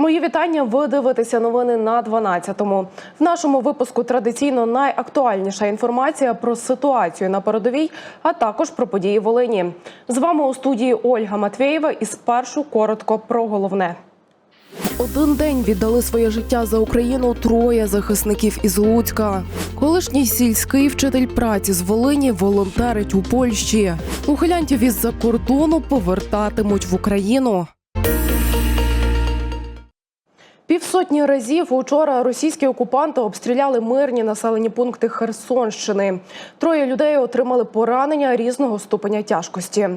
Мої вітання. Ви дивитеся новини на 12-му. В нашому випуску традиційно найактуальніша інформація про ситуацію на передовій, а також про події Волині. З вами у студії Ольга Матвєєва. І спершу коротко про головне. Один день віддали своє життя за Україну троє захисників із Луцька. Колишній сільський вчитель праці з Волині волонтерить у Польщі. Ухилянтів із-за кордону повертатимуть в Україну. Півсотні разів учора російські окупанти обстріляли мирні населені пункти Херсонщини. Троє людей отримали поранення різного ступеня тяжкості.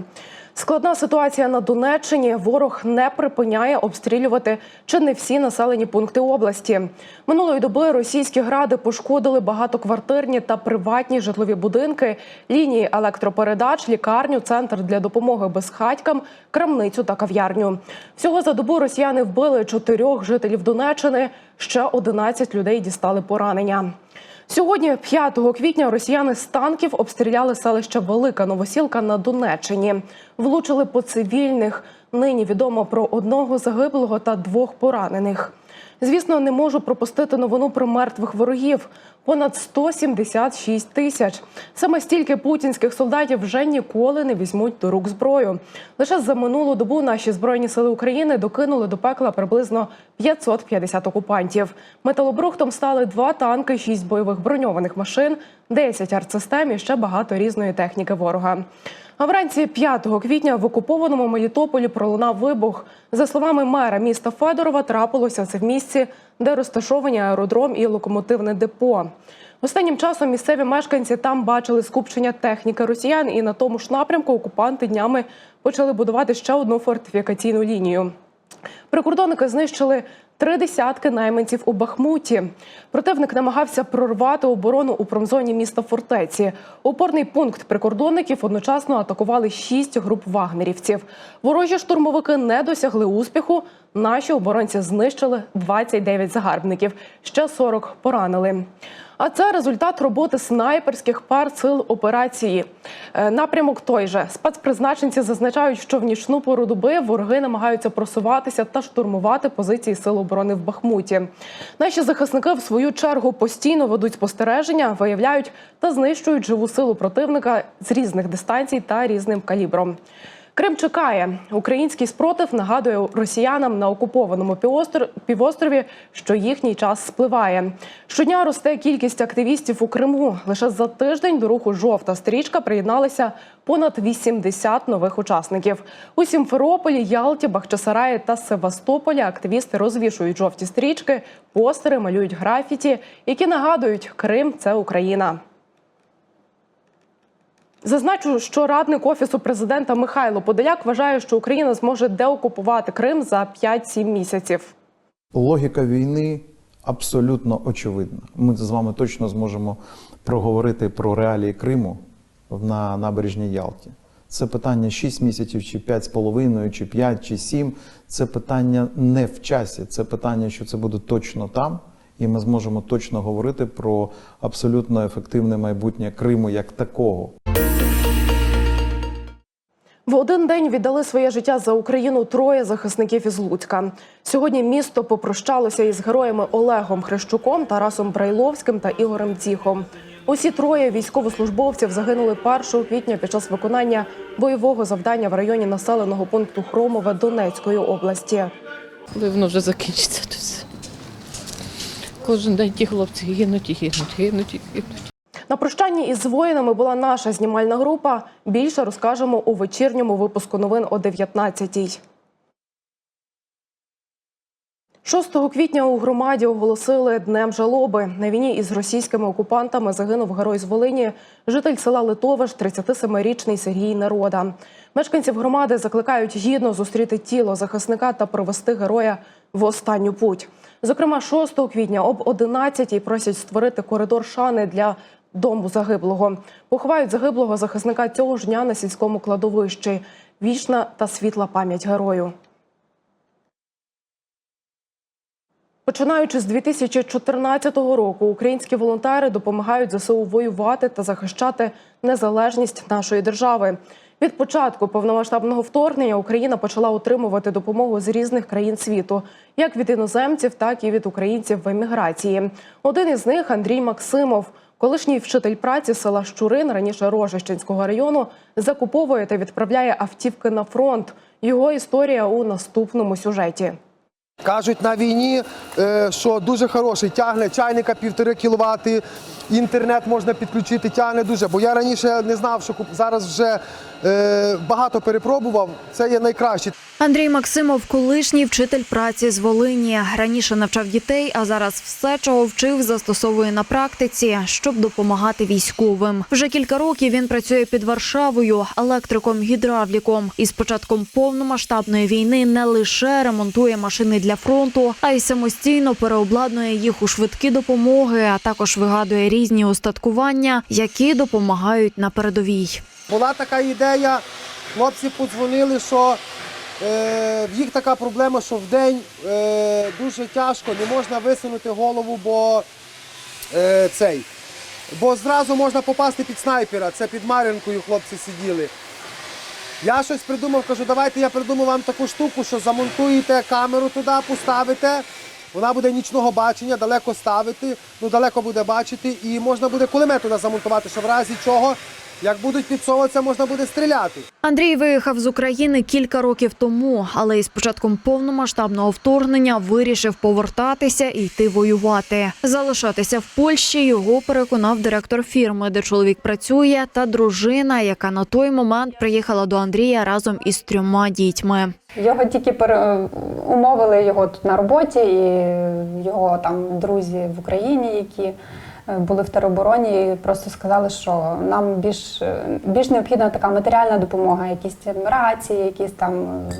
Складна ситуація на Донеччині. Ворог не припиняє обстрілювати чи не всі населені пункти області. Минулої доби російські гради пошкодили багатоквартирні та приватні житлові будинки, лінії електропередач, лікарню, центр для допомоги безхатькам, крамницю та кав'ярню. Всього за добу росіяни вбили чотирьох жителів Донеччини. Ще 11 людей дістали поранення. Сьогодні, 5 квітня, росіяни з танків обстріляли селище Велика Новосілка на Донеччині. Влучили по цивільних. Нині відомо про одного загиблого та двох поранених. Звісно, не можу пропустити новину про мертвих ворогів. Понад 176 тисяч. Саме стільки путінських солдатів вже ніколи не візьмуть до рук зброю. Лише за минулу добу наші збройні сили України докинули до пекла приблизно 550 окупантів. Металобрухтом стали два танки, шість бойових броньованих машин, 10 артсистем і ще багато різної техніки ворога. А вранці 5 квітня в окупованому Мелітополі пролунав вибух. За словами мера міста Федорова, трапилося це в місці, де розташовані аеродром і локомотивне депо. Останнім часом місцеві мешканці там бачили скупчення техніки росіян, і на тому ж напрямку окупанти днями почали будувати ще одну фортифікаційну лінію. Прикордонники знищили три десятки найманців у Бахмуті. Противник намагався прорвати оборону у промзоні міста фортеці. Опорний пункт прикордонників одночасно атакували шість груп вагнерівців. Ворожі штурмовики не досягли успіху. Наші оборонці знищили 29 загарбників, ще 40 поранили. А це результат роботи снайперських пар сил операції. Е, Напрямок той же спецпризначенці зазначають, що в нічну пору доби вороги намагаються просуватися та штурмувати позиції сил оборони в Бахмуті. Наші захисники в свою чергу постійно ведуть спостереження, виявляють та знищують живу силу противника з різних дистанцій та різним калібром. Крим чекає. Український спротив нагадує росіянам на окупованому півостр- півострові, що їхній час спливає. Щодня росте кількість активістів у Криму. Лише за тиждень до руху жовта стрічка приєдналися понад 80 нових учасників. У Сімферополі, Ялті, Бахчисараї та Севастополі активісти розвішують жовті стрічки, постери, малюють графіті, які нагадують, Крим це Україна. Зазначу, що радник офісу президента Михайло Подоляк вважає, що Україна зможе деокупувати Крим за 5-7 місяців. Логіка війни абсолютно очевидна. Ми з вами точно зможемо проговорити про реалії Криму на набережній Ялті. Це питання 6 місяців, чи 5,5, чи 5, чи 7. Це питання не в часі. Це питання, що це буде точно там, і ми зможемо точно говорити про абсолютно ефективне майбутнє Криму як такого. В один день віддали своє життя за Україну троє захисників із Луцька. Сьогодні місто попрощалося із героями Олегом Хрещуком, Тарасом Брайловським та Ігорем Дзіхом. Усі троє військовослужбовців загинули 1 квітня під час виконання бойового завдання в районі населеного пункту Хромове Донецької області. Коли воно вже закінчиться, то все. Кожен день ті хлопці гинуть і гинуть, гинуть і гинуть. На прощанні із воїнами була наша знімальна група. Більше розкажемо у вечірньому випуску новин о 19-й. 6 квітня у громаді оголосили днем жалоби. На війні із російськими окупантами загинув герой з Волині, житель села Литовиш, 37-річний Сергій Народа. Мешканців громади закликають гідно зустріти тіло захисника та провести героя в останню путь. Зокрема, 6 квітня об 11-й просять створити коридор шани для дому загиблого. Поховають загиблого захисника цього ж дня на сільському кладовищі. Вічна та світла пам'ять герою. Починаючи з 2014 року, українські волонтери допомагають ЗСУ воювати та захищати незалежність нашої держави. Від початку повномасштабного вторгнення Україна почала отримувати допомогу з різних країн світу, як від іноземців, так і від українців в еміграції. Один із них Андрій Максимов. Колишній вчитель праці села Щурин, раніше Рожищенського району, закуповує та відправляє автівки на фронт. Його історія у наступному сюжеті. Кажуть на війні, е, що дуже хороший, тягне чайника півтори кіловати, інтернет можна підключити, тягне дуже. Бо я раніше не знав, що зараз вже багато перепробував. Це є найкраще. Андрій Максимов, колишній вчитель праці з Волині. Раніше навчав дітей, а зараз все, чого вчив, застосовує на практиці, щоб допомагати військовим. Вже кілька років він працює під Варшавою електриком гідравліком. І з початком повномасштабної війни не лише ремонтує машини для фронту, а й самостійно переобладнує їх у швидкі допомоги, а також вигадує різні устаткування, які допомагають на передовій. Була така ідея, хлопці подзвонили, що е, в їх така проблема, що в день е, дуже тяжко, не можна висунути голову, бо е, цей. Бо зразу можна попасти під снайпера. Це під Мар'їнкою хлопці сиділи. Я щось придумав, кажу, давайте я придумаю вам таку штуку, що замонтуєте камеру туди, поставите. Вона буде нічного бачення, далеко ставити, ну далеко буде бачити, і можна буде кулемет туди замонтувати, що в разі чого, як будуть підсовуватися, можна буде стріляти. Андрій виїхав з України кілька років тому, але із початком повномасштабного вторгнення вирішив повертатися і йти воювати. Залишатися в Польщі його переконав директор фірми, де чоловік працює, та дружина, яка на той момент приїхала до Андрія разом із трьома дітьми. Його тільки умовили його тут на роботі, і його там друзі в Україні, які були в теробороні, і просто сказали, що нам більш, е, більш необхідна така матеріальна допомога, якісь рації, якісь там е,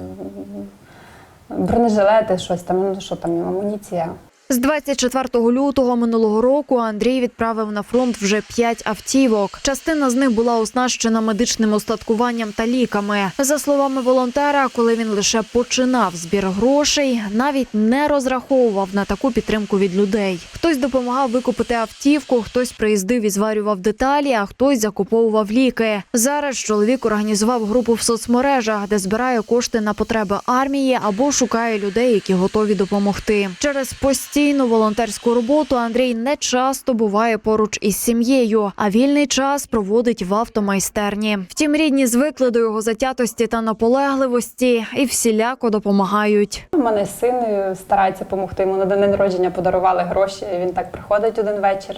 бронежилети, щось там, ну що там, амуніція. З 24 лютого минулого року Андрій відправив на фронт вже п'ять автівок. Частина з них була оснащена медичним устаткуванням та ліками. За словами волонтера, коли він лише починав збір грошей, навіть не розраховував на таку підтримку від людей. Хтось допомагав викупити автівку, хтось приїздив і зварював деталі, а хтось закуповував ліки. Зараз чоловік організував групу в соцмережах, де збирає кошти на потреби армії або шукає людей, які готові допомогти. Через постійну волонтерську роботу Андрій не часто буває поруч із сім'єю, а вільний час проводить в автомайстерні. Втім, рідні звикли до його затятості та наполегливості і всіляко допомагають. У мене син е, старається допомогти. Йому на день народження подарували гроші. Він так приходить один вечір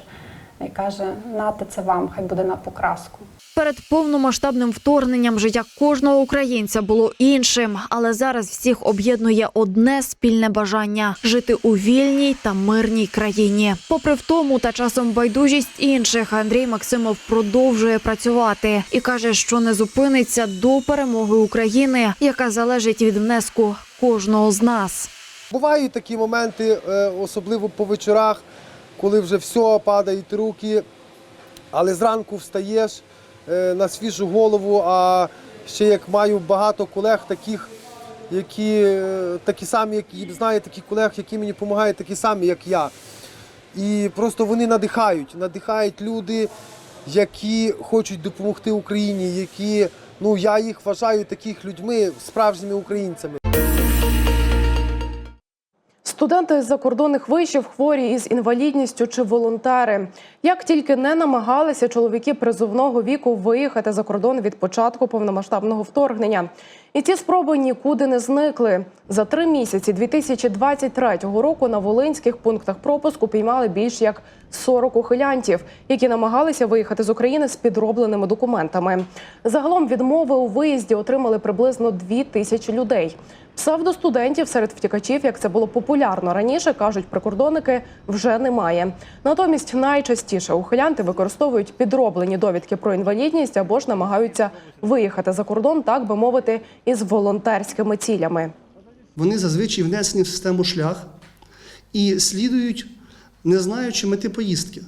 і каже: нате це вам, хай буде на покраску. Перед повномасштабним вторгненням життя кожного українця було іншим, але зараз всіх об'єднує одне спільне бажання жити у вільній та мирній країні. Попри втому та часом байдужість інших, Андрій Максимов продовжує працювати і каже, що не зупиниться до перемоги України, яка залежить від внеску кожного з нас. Бувають такі моменти, е, особливо по вечорах, коли вже все падають руки, але зранку встаєш на свіжу голову, а ще як маю багато колег таких, які е, такі самі, які знаю таких колег, які мені допомагають, такі самі, як я. І просто вони надихають, надихають люди, які хочуть допомогти Україні, які, ну я їх вважаю таких людьми, справжніми українцями. Студенти з закордонних вишів хворі із інвалідністю чи волонтери. Як тільки не намагалися чоловіки призовного віку виїхати за кордон від початку повномасштабного вторгнення. І ці спроби нікуди не зникли. За три місяці 2023 року на волинських пунктах пропуску піймали більш як 40 ухилянтів, які намагалися виїхати з України з підробленими документами. Загалом відмови у виїзді отримали приблизно 2 тисячі людей. Псевдостудентів серед втікачів, як це було популярно раніше, кажуть прикордонники, вже немає. Натомість найчастіше ухилянти використовують підроблені довідки про інвалідність або ж намагаються виїхати за кордон, так би мовити, із волонтерськими цілями. Вони зазвичай внесені в систему шлях і слідують, не знаючи мети поїздки.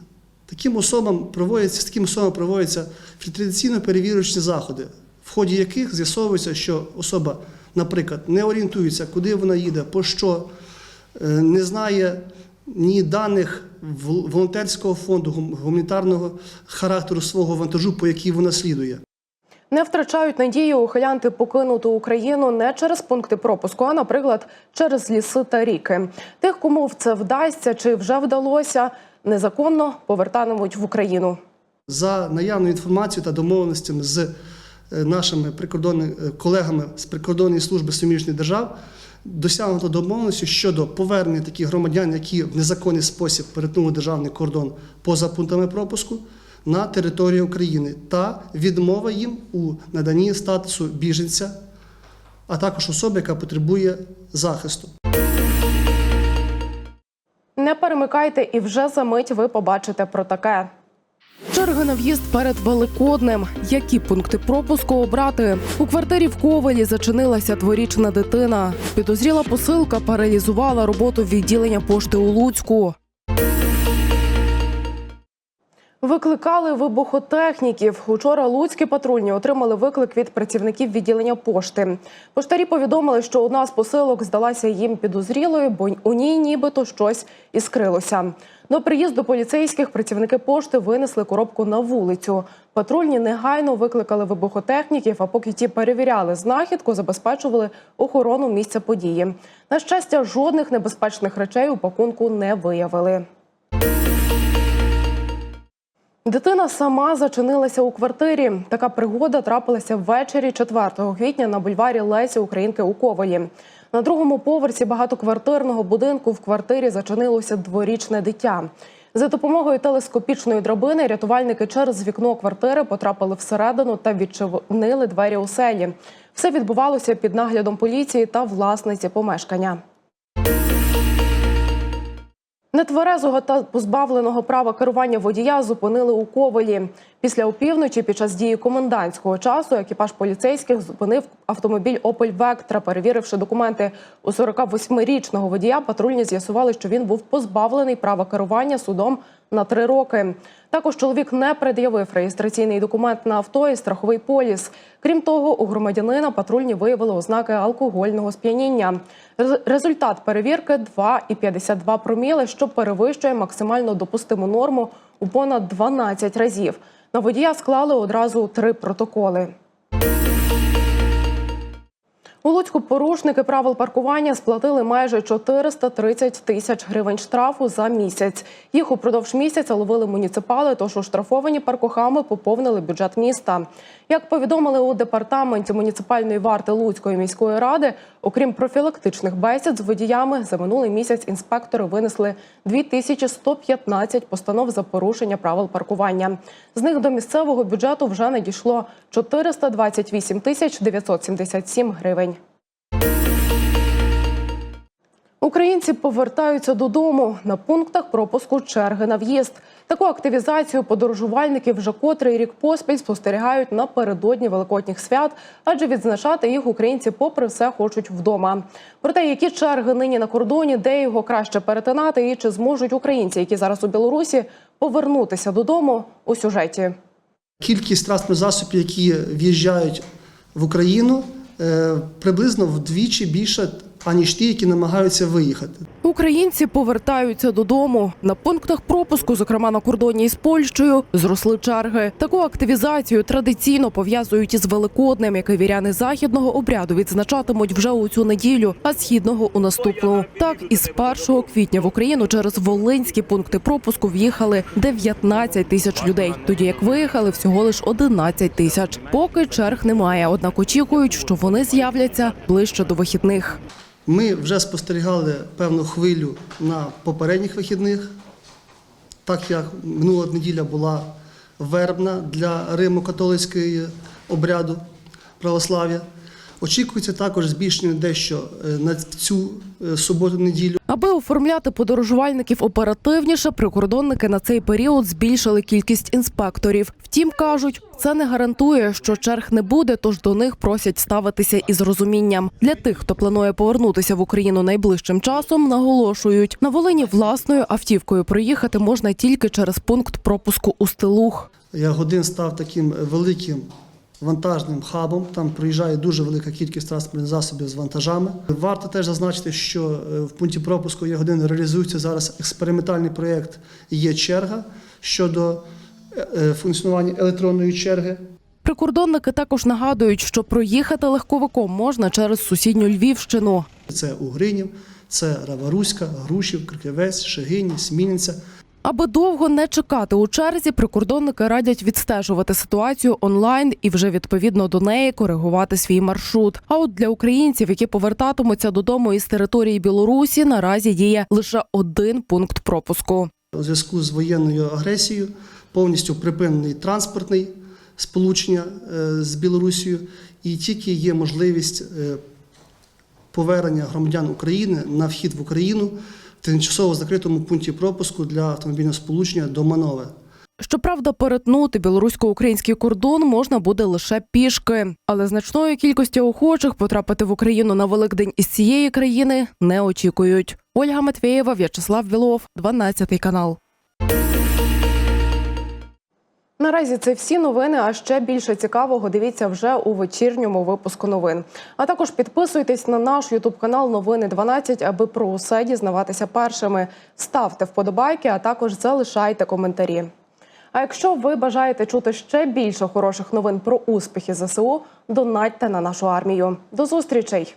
Таким особам проводяться, таким особам проводяться фільтраційно перевірочні заходи, в ході яких з'ясовується, що особа, наприклад, не орієнтується, куди вона їде, по що, е, не знає ні даних вол- волонтерського фонду, гум- гуманітарного характеру свого вантажу, по якій вона слідує. Не втрачають надії ухилянти покинути Україну не через пункти пропуску, а, наприклад, через ліси та ріки. Тих, кому це вдасться чи вже вдалося, незаконно повертатимуть в Україну. За наявною інформацією та домовленостями з е, нашими прикордонними е, колегами з прикордонної служби суміжних держав досягнуто домовленості щодо повернення таких громадян, які в незаконний спосіб перетнули державний кордон поза пунктами пропуску на територію України та відмова їм у наданні статусу біженця, а також особи, яка потребує захисту. Не перемикайте, і вже за мить ви побачите про таке. Черги на в'їзд перед Великоднем. Які пункти пропуску обрати? У квартирі в Ковелі зачинилася дворічна дитина. Підозріла посилка паралізувала роботу відділення пошти у Луцьку. Викликали вибухотехніків. Учора луцькі патрульні отримали виклик від працівників відділення пошти. Поштарі повідомили, що одна з посилок здалася їм підозрілою, бо у ній нібито щось іскрилося. До приїзду поліцейських працівники пошти винесли коробку на вулицю. Патрульні негайно викликали вибухотехніків, а поки ті перевіряли знахідку, забезпечували охорону місця події. На щастя, жодних небезпечних речей у пакунку не виявили. Дитина сама зачинилася у квартирі. Така пригода трапилася ввечері 4 квітня на бульварі Лесі Українки у Ковалі. На другому поверсі багатоквартирного будинку в квартирі зачинилося дворічне дитя. За допомогою телескопічної драбини рятувальники через вікно квартири потрапили всередину та відчинили двері у селі. Все відбувалося під наглядом поліції та власниці помешкання. Нетверезого та позбавленого права керування водія зупинили у Ковелі. Після опівночі під час дії комендантського часу екіпаж поліцейських зупинив автомобіль «Опель Вектра». Перевіривши документи у 48-річного водія, патрульні з'ясували, що він був позбавлений права керування судом на три роки. Також чоловік не пред'явив реєстраційний документ на авто і страховий поліс. Крім того, у громадянина патрульні виявили ознаки алкогольного сп'яніння. Результат перевірки 2,52 проміли, що перевищує максимально допустиму норму у понад 12 разів. На водія склали одразу три протоколи. У Луцьку порушники правил паркування сплатили майже 430 тисяч гривень штрафу за місяць. Їх упродовж місяця ловили муніципали, тож оштрафовані паркохами поповнили бюджет міста. Як повідомили у департаменті муніципальної варти Луцької міської ради, окрім профілактичних бесід з водіями, за минулий місяць інспектори винесли 2115 постанов за порушення правил паркування. З них до місцевого бюджету вже надійшло 428 тисяч 977 гривень. Українці повертаються додому на пунктах пропуску черги на в'їзд. Таку активізацію подорожувальники вже котрий рік поспіль спостерігають напередодні великодніх свят, адже відзначати їх українці, попри все, хочуть вдома. Про те, які черги нині на кордоні, де його краще перетинати, і чи зможуть українці, які зараз у Білорусі, повернутися додому у сюжеті. Кількість транспортних засобів, які в'їжджають в Україну, е, приблизно вдвічі більше, аніж ті, які намагаються виїхати. Українці повертаються додому. На пунктах пропуску, зокрема на кордоні із Польщею, зросли черги. Таку активізацію традиційно пов'язують із Великоднем, який віряни західного обряду відзначатимуть вже у цю неділю, а східного у наступну. Так, із 1 квітня в Україну через волинські пункти пропуску в'їхали 19 тисяч людей, тоді як виїхали всього лиш 11 тисяч. Поки черг немає, однак очікують, що вони з'являться ближче до вихідних. Ми вже спостерігали певну хвилю на попередніх вихідних, так як минула неділя була вербна для Римо-католицької обряду православ'я. Очікується також збільшення дещо е, на цю е, суботу-неділю. Аби оформляти подорожувальників оперативніше, прикордонники на цей період збільшили кількість інспекторів. Втім, кажуть, це не гарантує, що черг не буде, тож до них просять ставитися із розумінням. Для тих, хто планує повернутися в Україну найближчим часом, наголошують на Волині власною автівкою проїхати можна тільки через пункт пропуску у Стилух. Ягодин став таким великим вантажним хабом. Там проїжджає дуже велика кількість транспортних засобів з вантажами. Варто теж зазначити, що е, в пункті пропуску Ягодин реалізується зараз експериментальний проєкт Є черга щодо е, е, функціонування електронної черги. Прикордонники також нагадують, що проїхати легковиком можна через сусідню Львівщину. Це Угринів, це Раваруська, Грушів, Криківець, Шегині, Смільниця. Аби довго не чекати у черзі, прикордонники радять відстежувати ситуацію онлайн і вже відповідно до неї коригувати свій маршрут. А от для українців, які повертатимуться додому із території Білорусі, наразі діє лише один пункт пропуску. У зв'язку з воєнною агресією повністю припинений транспортний сполучення е, з Білорусією, і тільки є можливість е, повернення громадян України на вхід в Україну тимчасово закритому пункті пропуску для автомобільного сполучення до Манове. Щоправда, перетнути білорусько-український кордон можна буде лише пішки, але значної кількості охочих потрапити в Україну на Великдень із цієї країни не очікують. Ольга Матвєєва, В'ячеслав Білов, 12 канал. Наразі це всі новини. А ще більше цікавого дивіться вже у вечірньому випуску новин. А також підписуйтесь на наш ютуб канал Новини 12, аби про усе дізнаватися першими. Ставте вподобайки, а також залишайте коментарі. А якщо ви бажаєте чути ще більше хороших новин про успіхи ЗСУ, донатьте на нашу армію. До зустрічей!